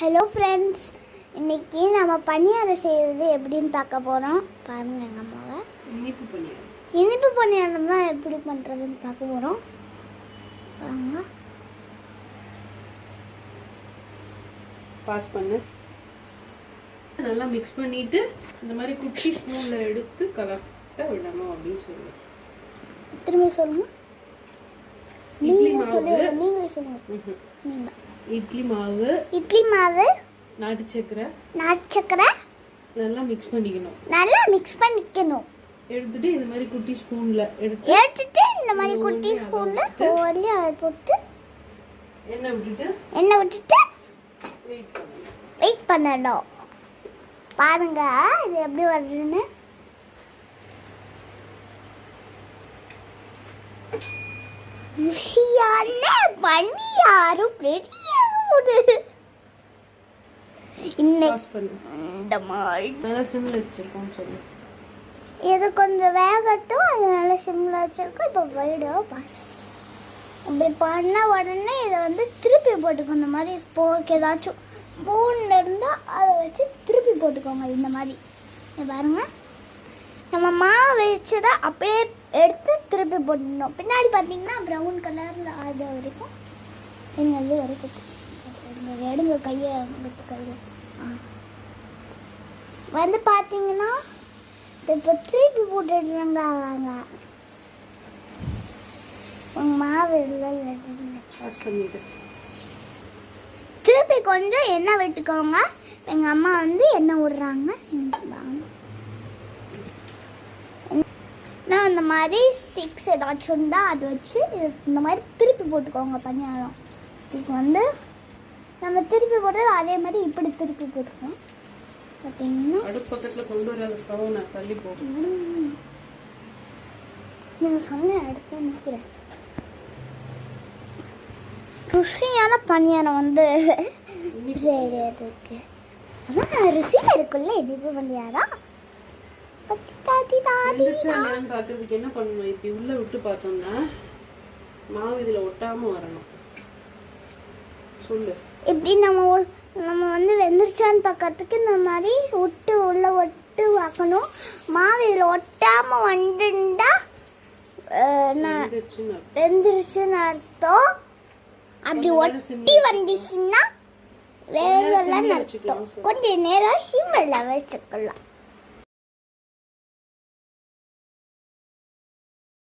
Hello friends இன்னைக்கு நம்ம பணியாரம் செய்கிறது எப்படின்னு பார்க்க போகிறோம் பாருங்க எங்கள் அம்மாவை. இனிப்பு பணியாரம். இனிப்பு பணியாரம் தான் எப்படி பண்ணுறதுன்னு பார்க்க போகிறோம் பாருங்க பாஸ் பண்ணு. நல்லா மிக்ஸ் பண்ணிட்டு இந்த மாதிரி குட்டி ஸ்பூன்ல எடுத்து கலக்க விடணும் அப்படின்னு சொல்லுவேன் திரும்பி சொல்லுங்க. இட்லி மாவு. இட்லி மாவு. இட்லி மாவு. நாட்டு சக்கரை. நாட்டு சக்கரை. நல்லா மிக்ஸ் பண்ணிக்கணும். நல்லா மிக்ஸ் பண்ணிக்கணும். எடுத்துட்டு இந்த மாதிரி குட்டி ஸ்பூன்ல எடுத்து எடுத்துட்டு இந்த மாதிரி குட்டி ஸ்பூனில் அதை போட்டு எண்ணெய் விட்டுட்டு எண்ணெய் விட்டுட்டு வெயிட் பண்ணணும். பாருங்க இது எப்படி வருதுன்னு. ருசியான பணியாரும் ரெடியாகுது இன்னைக்கு இந்த மாதிரி. நல்லா சிம்ல வச்சிருக்கோம் சொல்லு. இது கொஞ்சம் வேகட்டும் அதனால சிம்ல வச்சிருக்கோம். இப்போ போயிடு இப்படி பண்ண உடனே இதை வந்து திருப்பி போட்டுக்கணும் இந்த மாதிரி ஸ்போர்க்கு ஏதாச்சும் ஸ்பூன் இருந்தால் அதை வச்சு திருப்பி போட்டுக்கோங்க. இந்த மாதிரி. இங்க பாருங்க. நம்ம மாவு வச்சதை அப்படியே எடுத்து திருப்பி போட்டுடணும். பின்னாடி பார்த்தீங்கன்னா ப்ரௌன் கலரில் அது வரைக்கும் என்னது வரைக்கும் எடுங்க கையை எடுத்து கையில். வந்து பார்த்தீங்கன்னா இப்போ திருப்பி போட்டுடுறாங்க அவங்க. உங்க மாவு இல்லை திருப்பி கொஞ்சம் எண்ணெய் விட்டுக்கோங்க. எங்கள் அம்மா வந்து எண்ணெய் விடுறாங்க இந்த மாதிரி ஸ்டிக்ஸ் ஏதாச்சும் இருந்தால் அது வச்சு இது இந்த மாதிரி திருப்பி போட்டுக்கோங்க பணியாரம். ஸ்டிக் வந்து நம்ம திருப்பி போட்டது அதே மாதிரி இப்படி திருப்பி போட்டுக்கோம் பார்த்தீங்கன்னா கொண்டு தள்ளி நீங்கள் சொன்ன நிற்கிறேன் ருசியான பணியாரம் வந்து இருக்கு. அதான் ருசியாக இருக்குல்ல இனிப்பு பணியாரம்? என்ன பண்ணணும்? இப்படி உள்ள விட்டு பார்த்தோம்னா மாவு இதுல ஒட்டாம வரணும். சொல்லு. இப்படி நம்ம நம்ம வந்து வெந்துருச்சான்னு பார்க்கறதுக்கு இந்த மாதிரி விட்டு உள்ள ஒட்டு வைக்கணும் மாவு இதில் ஒட்டாமல் வந்துட்டா வெந்துருச்சுன்னு அர்த்தம். அப்படி ஒட்டி வந்துச்சுன்னா வேகலாம் சிம்ல அர்த்தம். வச்சுக்கலாம் சார். கொஞ்ச நேரம் சிம்மில் வச்சுக்கலாம்.